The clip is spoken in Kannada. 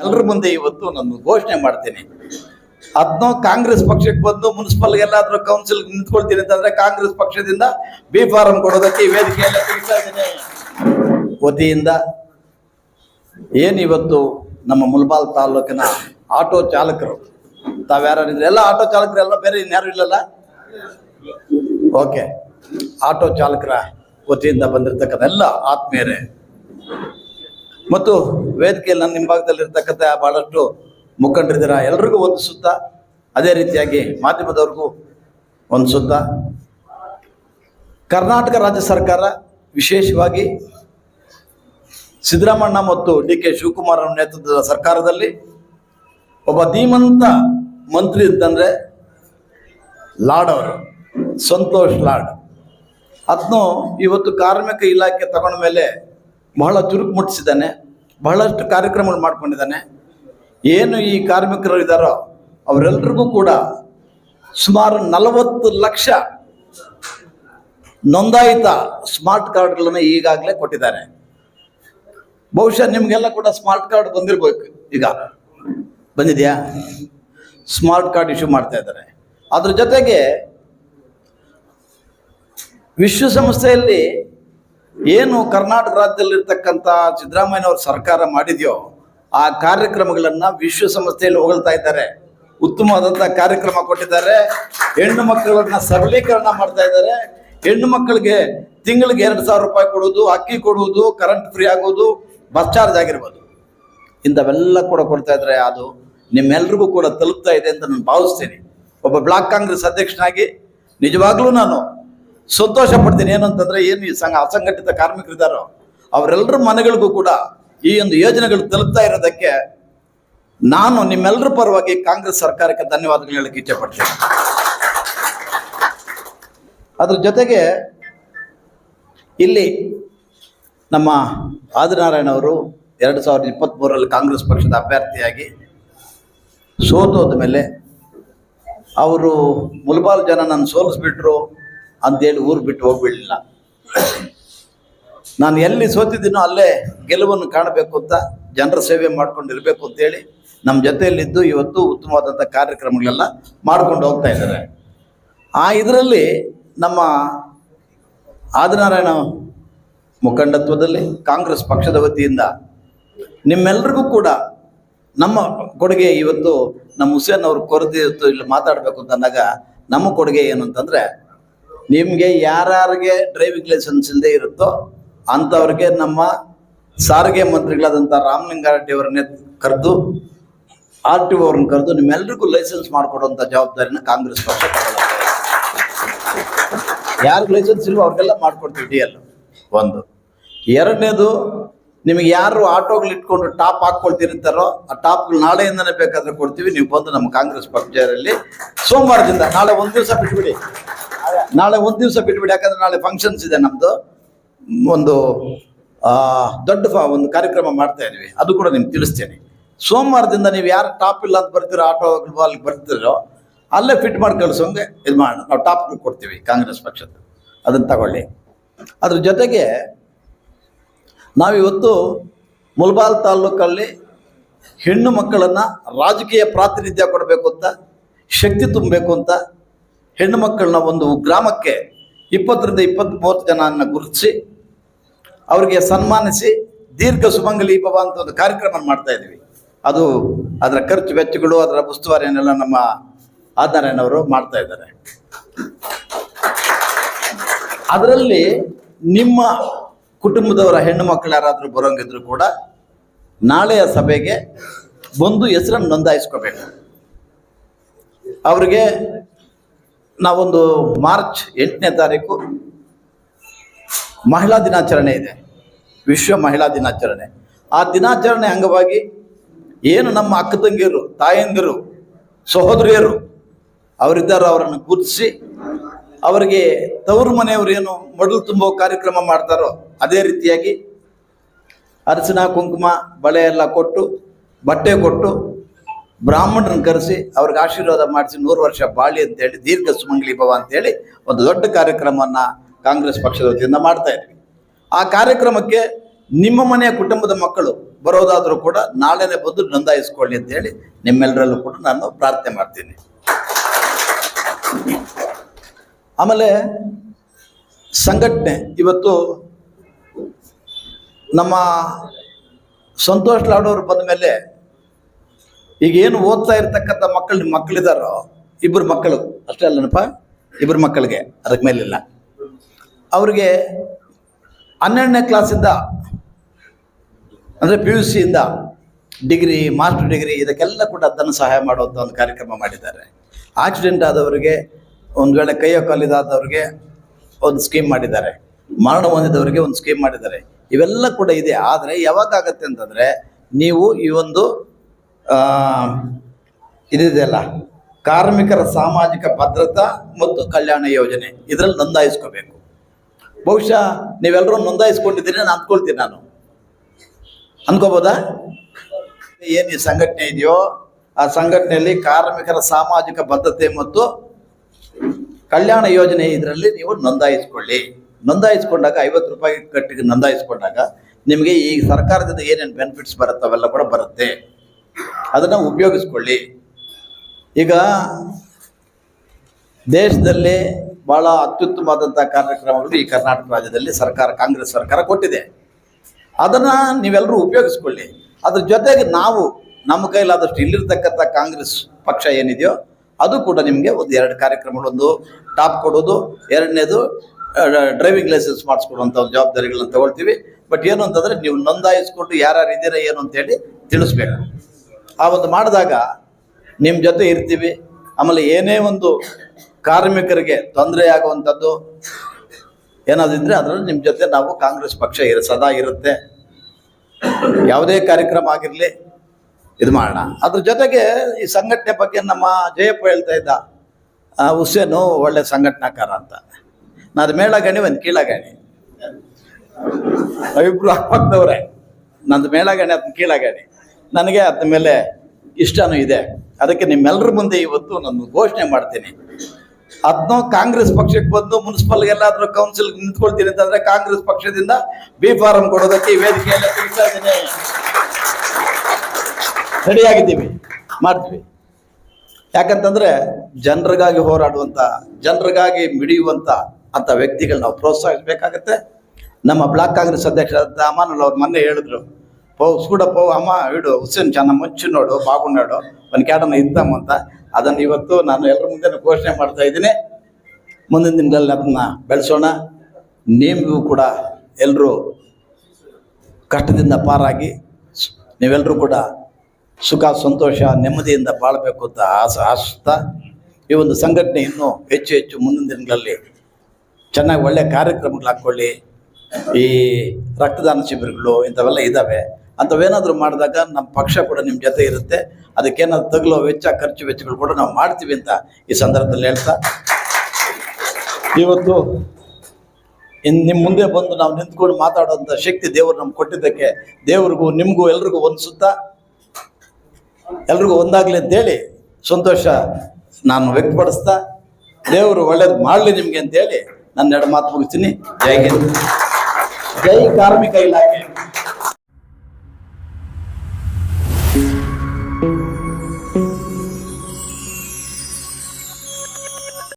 ಎಲ್ಲರ ಮುಂದೆ ಇವತ್ತು ನಾನು ಘೋಷಣೆ ಮಾಡ್ತೀನಿ. ಅದನ್ನೋ ಕಾಂಗ್ರೆಸ್ ಪಕ್ಷಕ್ಕೆ ಬಂದು ಮುನ್ಸಿಪಲ್ ಎಲ್ಲಾದ್ರೂ ಕೌನ್ಸಿಲ್ ನಿಂತ್ಕೊಳ್ತೀನಿ ಅಂತಂದ್ರೆ ಕಾಂಗ್ರೆಸ್ ಪಕ್ಷದಿಂದ ಬಿ ಫಾರಂ ಕೊಡೋದಕ್ಕೆ ವೇದಿಕೆಯಲ್ಲ ತಿಳಿಸ್ತಾ ವತಿಯಿಂದ ಏನಿವತ್ತು ನಮ್ಮ ಮುಲ್ಬಾಲ್ ತಾಲೂಕಿನ ಆಟೋ ಚಾಲಕರು? ತಾವ್ಯಾರಿದ್ರೆ ಎಲ್ಲ ಆಟೋ ಚಾಲಕರು ಎಲ್ಲ ಬೇರೆ ಇನ್ಯಾರು ಇಲ್ಲಲ್ಲ? ಓಕೆ ಆಟೋ ಚಾಲಕರ ವತಿಯಿಂದ ಬಂದಿರತಕ್ಕಂಥ ಎಲ್ಲ ಆತ್ಮೀಯರೇ ಮತ್ತು ವೇದಿಕೆಯಲ್ಲಿ ನನ್ನ ಹಿಂಭಾಗದಲ್ಲಿ ಇರ್ತಕ್ಕಂಥ ಬಹಳಷ್ಟು ಮುಖಂಡರಿದ್ದೀರ ಎಲ್ರಿಗೂ ಒಂದು ಸುತ್ತ. ಅದೇ ರೀತಿಯಾಗಿ ಮಾಧ್ಯಮದವ್ರಿಗೂ ಒಂದು ಕರ್ನಾಟಕ ರಾಜ್ಯ ಸರ್ಕಾರ ವಿಶೇಷವಾಗಿ ಸಿದ್ದರಾಮಣ್ಣ ಮತ್ತು ಡಿ ಕೆ ಶಿವಕುಮಾರ್ ಅವರ ನೇತೃತ್ವದ ಸರ್ಕಾರದಲ್ಲಿ ಒಬ್ಬ ಧೀಮಂತ ಮಂತ್ರಿ ಇದ್ದಂದ್ರೆ ಲಾಡ್ ಅವರು, ಸಂತೋಷ್ ಲಾಡ್ ಅದನ್ನು ಇವತ್ತು ಕಾರ್ಮಿಕ ಇಲಾಖೆ ತಗೊಂಡ ಮೇಲೆ ಬಹಳ ಚುರುಕು ಮುಟ್ಟಿಸಿದ್ದಾನೆ, ಬಹಳಷ್ಟು ಕಾರ್ಯಕ್ರಮಗಳು ಮಾಡ್ಕೊಂಡಿದ್ದಾನೆ. ಏನು ಈ ಕಾರ್ಮಿಕರು ಇದ್ದಾರೋ ಅವರೆಲ್ಲರಿಗೂ ಕೂಡ ಸುಮಾರು ನಲವತ್ತು ಲಕ್ಷ ನೋಂದಾಯಿತ ಸ್ಮಾರ್ಟ್ ಕಾರ್ಡ್ಗಳನ್ನು ಈಗಾಗಲೇ ಕೊಟ್ಟಿದ್ದಾರೆ. ಬಹುಶಃ ನಿಮಗೆಲ್ಲ ಕೂಡ ಸ್ಮಾರ್ಟ್ ಕಾರ್ಡ್ ಬಂದಿರ್ಬೇಕು. ಈಗ ಬಂದಿದೆಯಾ? ಸ್ಮಾರ್ಟ್ ಕಾರ್ಡ್ ಇಶ್ಯೂ ಮಾಡ್ತಾ ಇದ್ದಾರೆ. ಅದ್ರ ಜೊತೆಗೆ ವಿಶ್ವಸಂಸ್ಥೆಯಲ್ಲಿ ಏನು ಕರ್ನಾಟಕ ರಾಜ್ಯದಲ್ಲಿರ್ತಕ್ಕಂಥ ಸಿದ್ದರಾಮಯ್ಯನವ್ರ ಸರ್ಕಾರ ಮಾಡಿದೆಯೋ, ಆ ಕಾರ್ಯಕ್ರಮಗಳನ್ನು ವಿಶ್ವಸಂಸ್ಥೆಯಲ್ಲಿ ಹೊಗಳ್ತಾ ಇದ್ದಾರೆ. ಉತ್ತಮವಾದಂಥ ಕಾರ್ಯಕ್ರಮ ಕೊಟ್ಟಿದ್ದಾರೆ. ಹೆಣ್ಣು ಮಕ್ಕಳನ್ನ ಸಬಲೀಕರಣ ಮಾಡ್ತಾ ಇದ್ದಾರೆ. ಹೆಣ್ಣು ಮಕ್ಕಳಿಗೆ ತಿಂಗಳಿಗೆ ಎರಡು ಸಾವಿರ ರೂಪಾಯಿ ಕೊಡೋದು ಅಕ್ಕಿ ಕೊಡುವುದು ಕರೆಂಟ್ ಫ್ರೀ ಆಗೋದು ಬಸ್ ಚಾರ್ಜ್ ಆಗಿರ್ಬೋದು. ಇಂಥವೆಲ್ಲ ಕೂಡ ಕೊಡ್ತಾ ಇದ್ದಾರೆ ಅದು ನಿಮ್ಮೆಲ್ರಿಗೂ ಕೂಡ ತಲುಪ್ತಾ ಇದೆ ಅಂತ ನಾನು ಭಾವಿಸ್ತೀನಿ. ಒಬ್ಬ ಬ್ಲಾಕ್ ಕಾಂಗ್ರೆಸ್ ಅಧ್ಯಕ್ಷನಾಗಿ ನಿಜವಾಗ್ಲೂ ನಾನು ಸಂತೋಷ ಪಡ್ತೀನಿ ಏನು ಅಂತಂದ್ರೆ ಏನು ಈ ಸಂಘ ಅಸಂಘಟಿತ ಕಾರ್ಮಿಕರಿದ್ದಾರೋ ಅವರೆಲ್ಲರ ಮನೆಗಳಿಗೂ ಕೂಡ ಈ ಒಂದು ಯೋಜನೆಗಳು ತಲುಪ್ತಾ ಇರೋದಕ್ಕೆ ನಾನು ನಿಮ್ಮೆಲ್ಲರ ಪರವಾಗಿ ಕಾಂಗ್ರೆಸ್ ಸರ್ಕಾರಕ್ಕೆ ಧನ್ಯವಾದಗಳು ಹೇಳಕ್ಕೆ ಇಚ್ಛೆ ಪಡ್ತೀನಿ. ಅದ್ರ ಜೊತೆಗೆ ಇಲ್ಲಿ ನಮ್ಮ ಆದಿನಾರಾಯಣ ಅವರು ಎರಡು ಸಾವಿರದ ಇಪ್ಪತ್ತ್ಮೂರರಲ್ಲಿ ಕಾಂಗ್ರೆಸ್ ಪಕ್ಷದ ಅಭ್ಯರ್ಥಿಯಾಗಿ ಸೋತೋದ ಮೇಲೆ ಅವರು ಮುಲ್ಬಾಲ್ ಜನ ನನ್ನ ಸೋಲಿಸ್ಬಿಟ್ರು. ಅಂತೇಳಿ ಊರು ಬಿಟ್ಟು ಹೋಗ್ಬಿಡಲಿಲ್ಲ. ನಾನು ಎಲ್ಲಿ ಸೋತಿದ್ದೀನೋ ಅಲ್ಲೇ ಗೆಲುವನ್ನು ಕಾಣಬೇಕು ಅಂತ ಜನರ ಸೇವೆ ಮಾಡ್ಕೊಂಡು ಇರಬೇಕು ಅಂತೇಳಿ ನಮ್ಮ ಜೊತೆಯಲ್ಲಿದ್ದು ಇವತ್ತು ಉತ್ತಮವಾದಂಥ ಕಾರ್ಯಕ್ರಮಗಳೆಲ್ಲ ಮಾಡ್ಕೊಂಡು ಹೋಗ್ತಾ ಇದ್ದಾರೆ. ಆ ಇದರಲ್ಲಿ ನಮ್ಮ ಆದಿನಾರಾಯಣ ಮುಖಂಡತ್ವದಲ್ಲಿ ಕಾಂಗ್ರೆಸ್ ಪಕ್ಷದ ವತಿಯಿಂದ ನಿಮ್ಮೆಲ್ರಿಗೂ ಕೂಡ ನಮ್ಮ ಕೊಡುಗೆ ಇವತ್ತು ನಮ್ಮ ಹುಸೇನ್ ಅವ್ರ ಕೊರತೆ ಇವತ್ತು ಇಲ್ಲಿ ಮಾತಾಡಬೇಕು ಅಂತ ಅಂದಾಗ ನಮ್ಮ ಕೊಡುಗೆ ಏನು ಅಂತಂದರೆ ನಿಮಗೆ ಯಾರ್ಯಾರಿಗೆ ಡ್ರೈವಿಂಗ್ ಲೈಸೆನ್ಸ್ ಇಲ್ಲದೆ ಇರುತ್ತೋ ಅಂಥವ್ರಿಗೆ ನಮ್ಮ ಸಾರಿಗೆ ಮಂತ್ರಿಗಳಾದಂಥ ರಾಮಲಿಂಗಾರೆಡ್ಡಿ ಅವರನ್ನೇ ಕರೆದು ಆರ್ ಟಿ ಅವರನ್ನು ಕರೆದು ನಿಮ್ಮೆಲ್ರಿಗೂ ಲೈಸೆನ್ಸ್ ಮಾಡಿಕೊಡುವಂಥ ಜವಾಬ್ದಾರಿನ ಕಾಂಗ್ರೆಸ್ ಪಕ್ಷ ಯಾರಿಗೆ ಲೈಸೆನ್ಸ್ ಇಲ್ವೋ ಅವ್ರಿಗೆಲ್ಲ ಮಾಡ್ಕೊಡ್ತೀವಿ ಡಿ ಎಲ್ ಒಂದು. ಎರಡನೇದು, ನಿಮಗೆ ಯಾರು ಆಟೋಗಳು ಇಟ್ಕೊಂಡು ಟಾಪ್ ಹಾಕ್ಕೊಳ್ತಿರ್ತಾರೋ ಆ ಟಾಪ್ಗಳು ನಾಳೆಯಿಂದನೇ ಬೇಕಾದ್ರೆ ಕೊಡ್ತೀವಿ. ನೀವು ಬಂದು ನಮ್ಮ ಕಾಂಗ್ರೆಸ್ ಪಕ್ಷದಲ್ಲಿ ಸೋಮವಾರದಿಂದ, ನಾಳೆ ಒಂದು ದಿವಸ ಬಿಟ್ಬಿಡಿ. ನಾಳೆ ಒಂದು ದಿವಸ ಬಿಟ್ಬಿಡಿ, ಯಾಕಂದ್ರೆ ನಾಳೆ ಫಂಕ್ಷನ್ಸ್ ಇದೆ ನಮ್ಮದು ಒಂದು ದೊಡ್ಡ ಒಂದು ಕಾರ್ಯಕ್ರಮ ಮಾಡ್ತಾ ಇದ್ದೀವಿ. ಅದು ಕೂಡ ನಿಮ್ಗೆ ತಿಳಿಸ್ತೇನೆ. ಸೋಮವಾರದಿಂದ ನೀವು ಯಾರು ಟಾಪ್ ಇಲ್ಲ ಅಂತ ಬರ್ತೀರೋ ಆಟೋ ಅಲ್ಲಿಗೆ ಬರ್ತೀರೋ ಅಲ್ಲೇ ಫಿಟ್ ಮಾಡಿ ಕಳ್ಸೋಂಗೆ ಇದು ಮಾಡಿ, ನಾವು ಟಾಪ್ ಕೊಡ್ತೀವಿ ಕಾಂಗ್ರೆಸ್ ಪಕ್ಷದ್ದು. ಅದನ್ನು ತಗೊಳ್ಳಿ. ಅದ್ರ ಜೊತೆಗೆ ನಾವಿವತ್ತು ಮುಲ್ಬಾಲ್ ತಾಲೂಕಲ್ಲಿ ಹೆಣ್ಣು ಮಕ್ಕಳನ್ನು ರಾಜಕೀಯ ಪ್ರಾತಿನಿಧ್ಯ ಕೊಡಬೇಕು ಅಂತ, ಶಕ್ತಿ ತುಂಬಬೇಕು ಅಂತ ಹೆಣ್ಣು ಮಕ್ಕಳನ್ನ ಒಂದು ಗ್ರಾಮಕ್ಕೆ ಇಪ್ಪತ್ತರಿಂದ ಇಪ್ಪತ್ತ್ ಮೂವತ್ತು ಜನನ ಗುರುತಿಸಿ, ಅವರಿಗೆ ಸನ್ಮಾನಿಸಿ ದೀರ್ಘ ಸುಮಂಗಲಿ ಭವ ಅಂತ ಒಂದು ಕಾರ್ಯಕ್ರಮ ಮಾಡ್ತಾ ಇದ್ವಿ ಅದು ಅದರ ಖರ್ಚು ವೆಚ್ಚಗಳು, ಅದರ ಉಸ್ತುವಾರಿಯನ್ನೆಲ್ಲ ನಮ್ಮ ಆಧಾರನವರು ಮಾಡ್ತಾ ಇದ್ದಾರೆ. ಅದರಲ್ಲಿ ನಿಮ್ಮ ಕುಟುಂಬದವರ ಹೆಣ್ಣು ಮಕ್ಕಳು ಯಾರಾದರೂ ಬರೋಂಗಿದ್ರು ಕೂಡ ನಾಳೆಯ ಸಭೆಗೆ ಬಂದು ಹೆಸರನ್ನು ನೋಂದಾಯಿಸ್ಕೋಬೇಕು. ಅವರಿಗೆ ನಾವೊಂದು ಮಾರ್ಚ್ ಎಂಟನೇ ತಾರೀಕು ಮಹಿಳಾ ದಿನಾಚರಣೆ ಇದೆ. ವಿಶ್ವ ಮಹಿಳಾ ದಿನಾಚರಣೆ. ಆ ದಿನಾಚರಣೆ ಅಂಗವಾಗಿ ಏನು ನಮ್ಮ ಅಕ್ಕ ತಂಗಿಯರು, ತಾಯಂದಿರು, ಸಹೋದರಿಯರು ಅವರಿದ್ದಾರೆ ಅವರನ್ನು ಗುರುತಿಸಿ ಅವರಿಗೆ ತವರು ಮನೆಯವರು ಏನು ಮಡಲು ತುಂಬೋ ಕಾರ್ಯಕ್ರಮ ಮಾಡ್ತಾರೋ ಅದೇ ರೀತಿಯಾಗಿ ಅರಸಿನ ಕುಂಕುಮ, ಬಳೆ ಎಲ್ಲ ಕೊಟ್ಟು, ಬಟ್ಟೆ ಕೊಟ್ಟು ಬ್ರಾಹ್ಮಣರನ್ನು ಕರೆಸಿ ಅವ್ರಿಗೆ ಆಶೀರ್ವಾದ ಮಾಡಿಸಿ ನೂರು ವರ್ಷ ಬಾಳಿ ಅಂತೇಳಿ ದೀರ್ಘ ಸುಮಂಗಲಿ ಭವ ಅಂತೇಳಿ ಒಂದು ದೊಡ್ಡ ಕಾರ್ಯಕ್ರಮವನ್ನು ಕಾಂಗ್ರೆಸ್ ಪಕ್ಷದ ವತಿಯಿಂದ ಮಾಡ್ತಾ ಇದ್ವಿ. ಆ ಕಾರ್ಯಕ್ರಮಕ್ಕೆ ನಿಮ್ಮ ಮನೆಯ ಕುಟುಂಬದ ಮಕ್ಕಳು ಬರೋದಾದರೂ ಕೂಡ ನಾಳೆನೆ ಬಂದು ನೋಂದಾಯಿಸ್ಕೊಳ್ಳಿ ಅಂತೇಳಿ ನಿಮ್ಮೆಲ್ಲರಲ್ಲೂ ಕೂಡ ನಾನು ಪ್ರಾರ್ಥನೆ ಮಾಡ್ತೀನಿ. ಆಮೇಲೆ ಸಂಘಟನೆ ಇವತ್ತು ನಮ್ಮ ಸಂತೋಷ್ ಲಾಡೋರು ಬಂದ ಮೇಲೆ ಈಗ ಏನು ಓದ್ತಾ ಇರ್ತಕ್ಕಂಥ ಮಕ್ಕಳು ಮಕ್ಕಳಿದಾರೋ ಇಬ್ಬರು ಮಕ್ಕಳು. ಅಷ್ಟೇ ಅಲ್ಲನಪ್ಪ ಇಬ್ಬರು ಮಕ್ಕಳಿಗೆ ಅದಕ್ಕೆ ಮೇಲಿಲ್ಲ. ಅವ್ರಿಗೆ ಹನ್ನೆರಡನೇ ಕ್ಲಾಸಿಂದ, ಅಂದರೆ ಪಿ ಯು ಸಿಯಿಂದ ಡಿಗ್ರಿ, ಮಾಸ್ಟರ್ ಡಿಗ್ರಿ, ಇದಕ್ಕೆಲ್ಲ ಕೂಡ ಅದನ್ನು ಸಹಾಯ ಮಾಡುವಂಥ ಒಂದು ಕಾರ್ಯಕ್ರಮ ಮಾಡಿದ್ದಾರೆ. ಆಕ್ಸಿಡೆಂಟ್ ಆದವರಿಗೆ, ಒಂದು ವೇಳೆ ಕೈಯ ಕಾಲಿದಾದವ್ರಿಗೆ ಒಂದು ಸ್ಕೀಮ್ ಮಾಡಿದ್ದಾರೆ. ಮರಣ ಹೊಂದಿದವರಿಗೆ ಒಂದು ಸ್ಕೀಮ್ ಮಾಡಿದ್ದಾರೆ. ಇವೆಲ್ಲ ಕೂಡ ಇದೆ. ಆದರೆ ಯಾವಾಗ ಆಗತ್ತೆ ಅಂತಂದರೆ, ನೀವು ಈ ಒಂದು ಇದಿದೆಯಲ್ಲ, ಕಾರ್ಮಿಕರ ಸಾಮಾಜಿಕ ಭದ್ರತಾ ಮತ್ತು ಕಲ್ಯಾಣ ಯೋಜನೆ. ಇದರಲ್ಲಿ ನೋಂದಾಯಿಸ್ಕೋಬೇಕು. ಬಹುಶಃ ನೀವೆಲ್ಲರೂ ನೋಂದಾಯಿಸ್ಕೊಂಡಿದ್ದೀರಿ, ನಾನು ಅಂದ್ಕೊಳ್ತೀನಿ ನಾನು. ಅನ್ಕೋಬೋದಾ ಏನು ಈ ಸಂಘಟನೆ ಇದೆಯೋ, ಆ ಸಂಘಟನೆಯಲ್ಲಿ ಕಾರ್ಮಿಕರ ಸಾಮಾಜಿಕ ಭದ್ರತೆ ಮತ್ತು ಕಲ್ಯಾಣ ಯೋಜನೆ ಇದರಲ್ಲಿ ನೀವು ನೋಂದಾಯಿಸ್ಕೊಳ್ಳಿ. ನೋಂದಾಯಿಸ್ಕೊಂಡಾಗ ಐವತ್ತು ರೂಪಾಯಿ ಕಟ್ಟಿಗೆ ನೋಂದಾಯಿಸ್ಕೊಂಡಾಗ ನಿಮಗೆ ಈ ಸರ್ಕಾರದಿಂದ ಏನೇನು ಬೆನಿಫಿಟ್ಸ್ ಬರುತ್ತೆ ಅವೆಲ್ಲ ಕೂಡ ಬರುತ್ತೆ. ಅದನ್ನು ಉಪಯೋಗಿಸ್ಕೊಳ್ಳಿ. ಈಗ ದೇಶದಲ್ಲಿ ಬಹಳ ಅತ್ಯುತ್ತಮವಾದಂಥ ಕಾರ್ಯಕ್ರಮಗಳು ಈ ಕರ್ನಾಟಕ ರಾಜ್ಯದಲ್ಲಿ ಸರ್ಕಾರ, ಕಾಂಗ್ರೆಸ್ ಸರ್ಕಾರ ಕೊಟ್ಟಿದೆ. ಅದನ್ನು ನೀವೆಲ್ಲರೂ ಉಪಯೋಗಿಸ್ಕೊಳ್ಳಿ. ಅದ್ರ ಜೊತೆಗೆ ನಾವು ನಮ್ಮ ಕೈಲಾದಷ್ಟು ಇಲ್ಲಿರ್ತಕ್ಕಂಥ ಕಾಂಗ್ರೆಸ್ ಪಕ್ಷ ಏನಿದೆಯೋ ಅದು ಕೂಡ ನಿಮಗೆ ಒಂದು ಎರಡು ಕಾರ್ಯಕ್ರಮಗಳು ಒಂದು ಟಾಪ್ ಕೊಡೋದು, ಎರಡನೇದು ಡ್ರೈವಿಂಗ್ ಲೈಸೆನ್ಸ್ ಮಾಡಿಸ್ಕೊಡುವಂಥ ಒಂದು ಜವಾಬ್ದಾರಿಗಳನ್ನ ತಗೊಳ್ತೀವಿ. ಬಟ್ ಏನು ಅಂತಂದರೆ ನೀವು ನೋಂದಾಯಿಸ್ಕೊಂಡು ಯಾರ್ಯಾರು ಇದ್ದೀರಾ ಏನು ಅಂತೇಳಿ ತಿಳಿಸ್ಬೇಕು. ಆ ಒಂದು ಮಾಡಿದಾಗ ನಿಮ್ಮ ಜೊತೆ ಇರ್ತೀವಿ. ಆಮೇಲೆ ಏನೇ ಒಂದು ಕಾರ್ಮಿಕರಿಗೆ ತೊಂದರೆ ಆಗುವಂಥದ್ದು ಏನಾದಿದ್ರೆ ಅದರಲ್ಲಿ ನಿಮ್ಮ ಜೊತೆ ನಾವು ಕಾಂಗ್ರೆಸ್ ಪಕ್ಷ ಇರ, ಸದಾ ಇರುತ್ತೆ. ಯಾವುದೇ ಕಾರ್ಯಕ್ರಮ ಆಗಿರಲಿ ಇದು ಮಾಡೋಣ. ಅದ್ರ ಜೊತೆಗೆ ಈ ಸಂಘಟನೆ ಬಗ್ಗೆ ನಮ್ಮ ಜಯಪ್ಪ ಹೇಳ್ತಾ ಇದ್ದ ಹುಸೇನು ಒಳ್ಳೆ ಸಂಘಟನಾಕಾರ ಅಂತ. ನಾನು ಮೇಳಗಣಿ, ಒಂದು ಕೀಳಗಣಿ. ಇಬ್ರು ಅಕ್ಕಪಕ್ಕದವ್ರೆ ನಂದು ಮೇಳಗಣಿ ಅದನ್ನ ಕೀಳಗಣಿ. ನನಗೆ ಅದ್ರ ಮೇಲೆ ಇಷ್ಟನೂ ಇದೆ. ಅದಕ್ಕೆ ನಿಮ್ಮೆಲ್ಲರ ಮುಂದೆ ಇವತ್ತು ನಾನು ಘೋಷಣೆ ಮಾಡ್ತೀನಿ. ಅದನ್ನು ಕಾಂಗ್ರೆಸ್ ಪಕ್ಷಕ್ಕೆ ಬಂದು ಮುನ್ಸಿಪಲ್ಗೆಲ್ಲಾದ್ರೂ ಕೌನ್ಸಿಲ್ ನಿಂತ್ಕೊಳ್ತೀನಿ ಅಂತಂದ್ರೆ ಕಾಂಗ್ರೆಸ್ ಪಕ್ಷದಿಂದ ಬಿ ಫಾರಂ ಕೊಡೋದಕ್ಕೆ ವೇದಿಕೆಯಲ್ಲಿ ತಿಳಿಸ್ತಾ ಇದ್ದೀನಿ. ರೆಡಿಯಾಗಿದ್ದೀವಿ. ಮಾಡ್ತೀವಿ. ಯಾಕಂತಂದ್ರೆ ಜನರಿಗಾಗಿ ಹೋರಾಡುವಂಥ ಜನರಿಗಾಗಿ ಮಿಡಿಯುವಂಥ ಅಂಥ ವ್ಯಕ್ತಿಗಳು ನಾವು ಪ್ರೋತ್ಸಾಹಿಸಬೇಕಾಗತ್ತೆ. ನಮ್ಮ ಬ್ಲಾಕ್ ಕಾಂಗ್ರೆಸ್ ಅಧ್ಯಕ್ಷರಾದ ಅಮಾನುಲ್ ಅವ್ರು ಮೊನ್ನೆ ಹೇಳಿದ್ರು ಅಮ್ಮ, ಇಡು ಹುಸೇನ್ ಚಾನ ಮುಂಚೆ ನೋಡು ಬಾಗುನಾಡು ಒಂದು ಕ್ಯಾಡನ ಇದ್ದಮ್ಮ ಅಂತ. ಅದನ್ನು ಇವತ್ತು ನಾನು ಎಲ್ಲರ ಮುಂದೆ ಘೋಷಣೆ ಮಾಡ್ತಾ ಇದ್ದೀನಿ. ಮುಂದಿನ ದಿನಗಳಲ್ಲಿ ಅದನ್ನ ಬೆಳೆಸೋಣ. ನೀವು ಕೂಡ ಎಲ್ಲರೂ ಕಷ್ಟದಿಂದ ಪಾರಾಗಿ ನೀವೆಲ್ಲರೂ ಕೂಡ ಸುಖ, ಸಂತೋಷ, ನೆಮ್ಮದಿಯಿಂದ ಬಾಳಬೇಕು ಅಂತ ಆಸ ಆಶಿಸ್ತಾ ಈ ಒಂದು ಸಂಘಟನೆ ಇನ್ನೂ ಹೆಚ್ಚು ಹೆಚ್ಚು ಮುಂದಿನ ದಿನಗಳಲ್ಲಿ ಚೆನ್ನಾಗಿ ಒಳ್ಳೆಯ ಕಾರ್ಯಕ್ರಮಗಳು ಹಾಕ್ಕೊಳ್ಳಿ. ಈ ರಕ್ತದಾನ ಶಿಬಿರಗಳು ಇಂಥವೆಲ್ಲ ಇದ್ದಾವೆ ಅಂಥವೇನಾದರೂ ಮಾಡಿದಾಗ ನಮ್ಮ ಪಕ್ಷ ಕೂಡ ನಿಮ್ಮ ಜೊತೆ ಇರುತ್ತೆ. ಅದಕ್ಕೇನಾದ್ರು ತಗಲೋ ವೆಚ್ಚ, ಖರ್ಚು ವೆಚ್ಚಗಳು ಕೂಡ ನಾವು ಮಾಡ್ತೀವಿ ಅಂತ ಈ ಸಂದರ್ಭದಲ್ಲಿ ಹೇಳ್ತಾ. ಇವತ್ತು ಇನ್ನು ನಿಮ್ಮ ಮುಂದೆ ಬಂದು ನಾವು ನಿಂತ್ಕೊಂಡು ಮಾತಾಡೋಂಥ ಶಕ್ತಿ ದೇವರು ನಮ್ಗೆ ಕೊಟ್ಟಿದ್ದಕ್ಕೆ, ದೇವ್ರಿಗೂ, ನಿಮಗೂ ಎಲ್ರಿಗೂ ಹೊಂದಿಸುತ್ತಾ ಎಲ್ರಿಗೂ ಒಂದಾಗಲಿ ಅಂತೇಳಿ ಸಂತೋಷ ನಾನು ವ್ಯಕ್ತಪಡಿಸ್ತಾ, ದೇವರು ಒಳ್ಳೇದು ಮಾಡಲಿ ನಿಮಗೆ ಅಂತೇಳಿ ನನ್ನ ಎರಡು ಮಾತು ಮುಗಿಸ್ತೀನಿ. ಜೈ ಹಿಂದ್. ಜೈ ಕಾರ್ಮಿಕ ಇಲಾಖೆ.